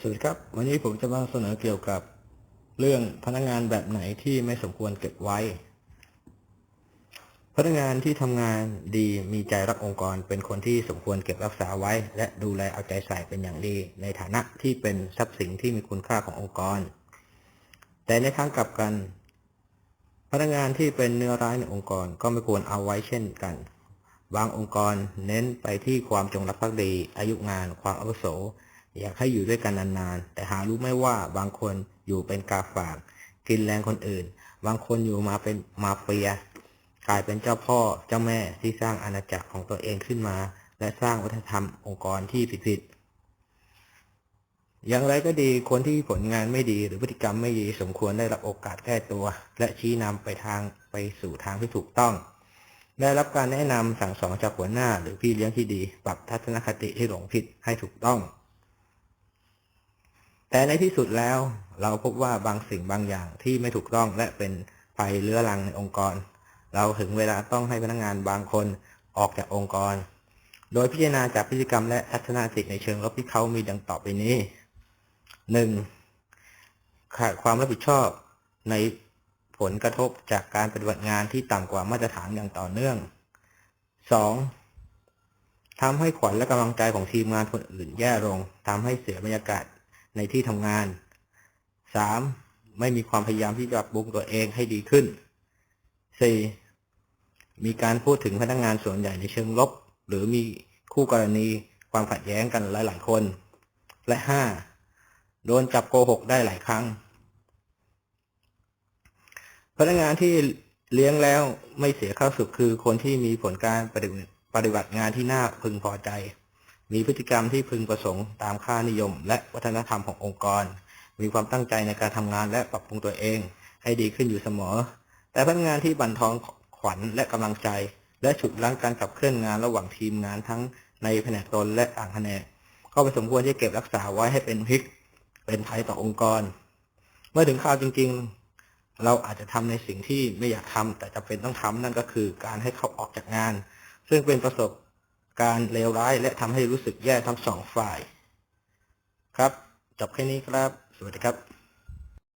สวัสดีครับ วันนี้ผมจะมาเสนอเกี่ยวกับเรื่องพนักงานแบบไหนที่ไม่สมควรเก็บไว้ พนักงานที่ทำงานดีมีใจรักองค์กร เป็นคนที่สมควรเก็บรักษาไว้ และดูแลเอาใจใส่เป็นอย่างดี ในฐานะที่เป็นทรัพย์สินที่มีคุณค่าขององค์กร แต่ในทางกลับกัน พนักงานที่เป็นเนื้อร้ายในองค์กรก็ไม่ควรเอาไว้เช่นกัน บางองค์กรเน้นไปที่ความจงรักภักดี อายุงาน ความอาวุโส อยากให้อยู่ด้วยกันนานๆ แต่หารู้ไม่ว่าบางคนอยู่เป็นกาฝาก กินแรงคนอื่น บางคนอยู่มาเป็นมาเฟีย กลายเป็นเจ้าพ่อเจ้าแม่ที่สร้างอาณาจักรของตัวเองขึ้นมา และสร้างวัฒนธรรมองค์กรที่ผิดๆอย่างไรก็ดีคนที่ผลงานไม่ดีหรือพฤติกรรมไม่ดีสมควรได้รับโอกาสแก้ตัว และชี้นำไปทางไปสู่ทางที่ถูกต้องได้รับการแนะนำสั่งสอนจากหัวหน้าหรือพี่เลี้ยงที่ดี ปรับทัศนคติที่หลงผิดให้ถูกต้อง แต่ในที่สุดแล้ว เราพบว่าบางสิ่งบางอย่างที่ไม่ถูกต้องและเป็นภัยเรื้อรังในองค์กร เราถึงเวลาต้องให้พนักงานบางคนออกจากองค์กร โดยพิจารณาจากพฤติกรรมและทัศนคติในเชิงลบที่เขามีดังต่อไปนี้ 1. ขาดความรับผิดชอบในผลกระทบจากการปฏิบัติงานที่ต่ำกว่ามาตรฐานอย่างต่อเนื่อง 2. ทำให้ขวัญและกำลังใจของทีมงานคนอื่นแย่ลงทำให้เสียบรรยากาศ ในที่ทำงาน 3. ไม่มีความพยายามที่จะปรับปรุงตัวเองให้ดีขึ้น 4. มีการพูดถึงพนักงงานส่วนใหญ่ในเชิงลบ หรือมีคู่กรณีความขัดแย้งกันหลาย ๆ คน และ 5. โดนจับโกหกได้หลายครั้ง พนักงานที่เลี้ยงแล้วไม่เสียข้าวสุกคือคนที่มีผลการปฏิบัติงานที่น่าพึงพอใจ มีพฤติกรรมที่พึงประสงค์ตามค่านิยม และวัฒนธรรมขององค์กร มีความตั้งใจในการทำงานและปรับปรุงตัวเอง ให้ดีขึ้นอยู่เสมอ แต่พนักงานที่บั่นทอนขวัญและกำลังใจ และฉุดรั้งการขับเคลื่อนงานระหว่างทีมงานทั้งในแผนกตนและต่างแผนกก็ไม่สมควรที่เก็บรักษาไว้ให้เป็นพิก เป็นภัยต่อองค์กร เมื่อถึงคราวจริง ๆ เราอาจจะทำในสิ่งที่ไม่อยากทำแต่จำเป็นต้องทำนั่นก็คือการให้เขาออกจากงาน ซึ่งเป็นประสบ การเลวร้ายและทำให้รู้สึกแย่ทั้งสองฝ่าย ครับ จบแค่นี้ครับ สวัสดีครับ